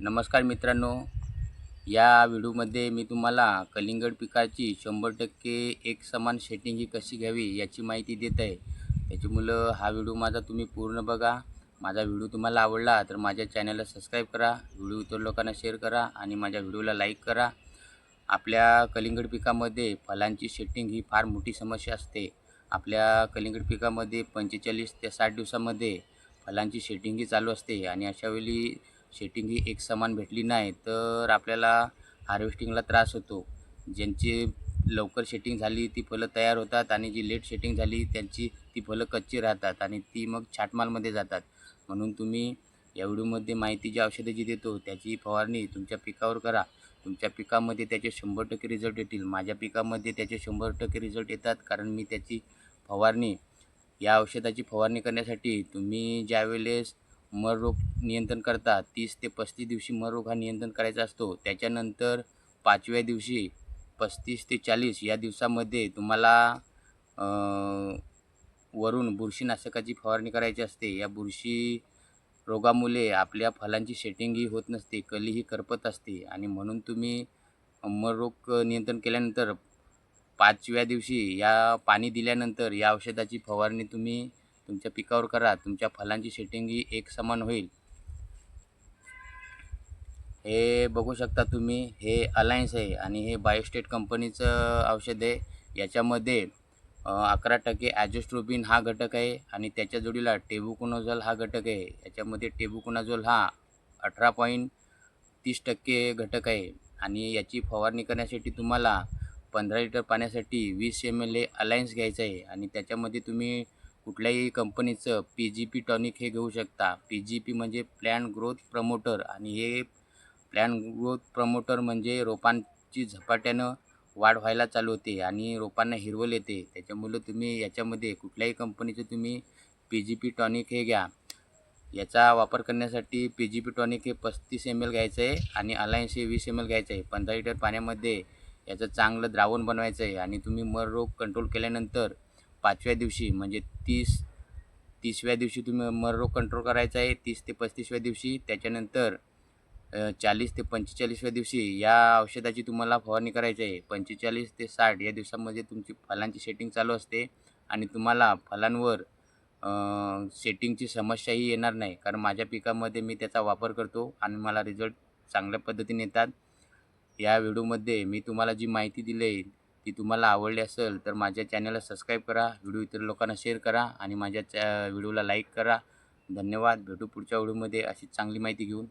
नमस्कार मित्रांनो. या व्हिडिओमध्ये मी तुम्हाला कलिंगड पिकाची शंभर टक्के एक समान शेटिंग ही कशी घ्यावी याची माहिती देत आहे. त्याच्यामुळं हा व्हिडिओ माझा तुम्ही पूर्ण बघा. माझा व्हिडिओ तुम्हाला आवडला तर माझ्या चॅनलला सबस्क्राईब करा व्हिडिओ इतर लोकांना शेअर करा आणि माझ्या व्हिडिओला लाईक करा. आपल्या कलिंगड पिकामध्ये फलांची शेटिंग ही फार मोठी समस्या असते. आपल्या कलिंगड पिकामध्ये पंचेचाळीस ते साठ दिवसामध्ये फलांची शेटिंग ही चालू असते आणि अशावेळी सेटिंग ही एक समान भेटली नाही तर आपल्याला हार्वेस्टिंगला त्रास होतो. ज्यांची लवकर सेटिंग झाली ती फलं तयार होतात आणि जी लेट सेटिंग झाली त्यांची ती फलं कच्ची राहतात आणि ती मग छाटमालमध्ये जातात. म्हणून तुम्ही या व्हिडिओमध्ये माहिती जी औषधं जी देतो त्याची फवारणी तुमच्या पिकावर करा. तुमच्या पिकामध्ये त्याचे शंभर टक्के रिझल्ट येतील. माझ्या पिकामध्ये त्याचे शंभर टक्के रिझल्ट येतात कारण मी त्याची फवारणी या औषधाची फवारणी करण्यासाठी तुम्ही ज्यावेळेस मर रोग नियंत्रण करता तीस ते पस्तीस दिवशी मर रोग हा नियंत्रण करायचा असतो. त्याच्यानंतर पाचव्या दिवशी पस्तीस ते चाळीस या दिवसामध्ये तुम्हाला वरून बुरशीनाशकाची फवारणी करायची असते. या बुरशी रोगामुळे आपल्या फलांची सेटिंगही होत नसते कलीही करपत असते आणि म्हणून तुम्ही मर रोग नियंत्रण केल्यानंतर पाचव्या दिवशी या पाणी दिल्यानंतर या औषधाची फवारणी तुम्ही तुमच्या पिकावर करा तुमच्या फळांची सेटिंग ही एक समान होईल. हे बघू शकता तुम्ही हे अलायन्स आहे आणि हे बायोस्टेट कंपनीचं औषध आहे. याच्यामध्ये अकरा टक्के ॲजोस्ट्रोबिन हा घटक आहे आणि त्याच्या जोडीला टेबुकोनाझोल हा घटक आहे. याच्यामध्ये टेबुकोनाझोल हा अठरा पॉईंट तीस टक्के घटक आहे आणि याची फवारणी करण्यासाठी तुम्हाला पंधरा लिटर पाण्यासाठी वीस एम एल हे अलायन्स घ्यायचं आहे आणि त्याच्यामध्ये तुम्ही कुठल्याही कंपनीचं पी जी पी टॉनिक हे घेऊ शकता. पी जी पी म्हणजे प्लॅन ग्रोथ प्रमोटर आणि हे प्लॅन ग्रोथ प्रमोटर म्हणजे रोपांची झपाट्यानं वाढ व्हायला चालू होते आणि रोपांना हिरवल येते. त्याच्यामुळं तुम्ही याच्यामध्ये कुठल्याही कंपनीचं तुम्ही पी जी पी टॉनिक हे घ्या. याचा वापर करण्यासाठी पी जी पी टॉनिक हे पस्तीस एम एल घ्यायचं आहे आणि अलायन्स हे वीस एम एल घ्यायचं आहे पंधरा लिटर पाण्यामध्ये याचं चांगलं द्रावण बनवायचं आहे आणि तुम्ही मर रोग कंट्रोल केल्यानंतर पाचव्या दिवशी म्हणजे तीस तीसव्या दिवशी तुम्ही मर रोग कंट्रोल करायचा आहे तीस ते पस्तीसव्या दिवशी. त्याच्यानंतर चाळीस ते पंचेचाळीसव्या दिवशी या औषधाची तुम्हाला फवारणी करायची आहे. पंचेचाळीस ते साठ या दिवसामध्ये तुमची फलांची सेटिंग चालू असते आणि तुम्हाला फलांवर सेटिंगची समस्याही येणार नाही. कारण माझ्या पिकामध्ये मी त्याचा वापर करतो आणि मला रिझल्ट चांगल्या पद्धतीने येतात. या व्हिडिओमध्ये मी तुम्हाला जी माहिती दिली आहे ती तुम्हाला आवडली असेल तर माझ्या चॅनलला सबस्क्राईब करा व्हिडिओ इतर लोकांना शेअर करा आणि माझ्या चॅ व्हिडिओला लाईक करा. धन्यवाद. भेटू पुढच्या व्हिडिओमध्ये अशी चांगली माहिती घेऊन.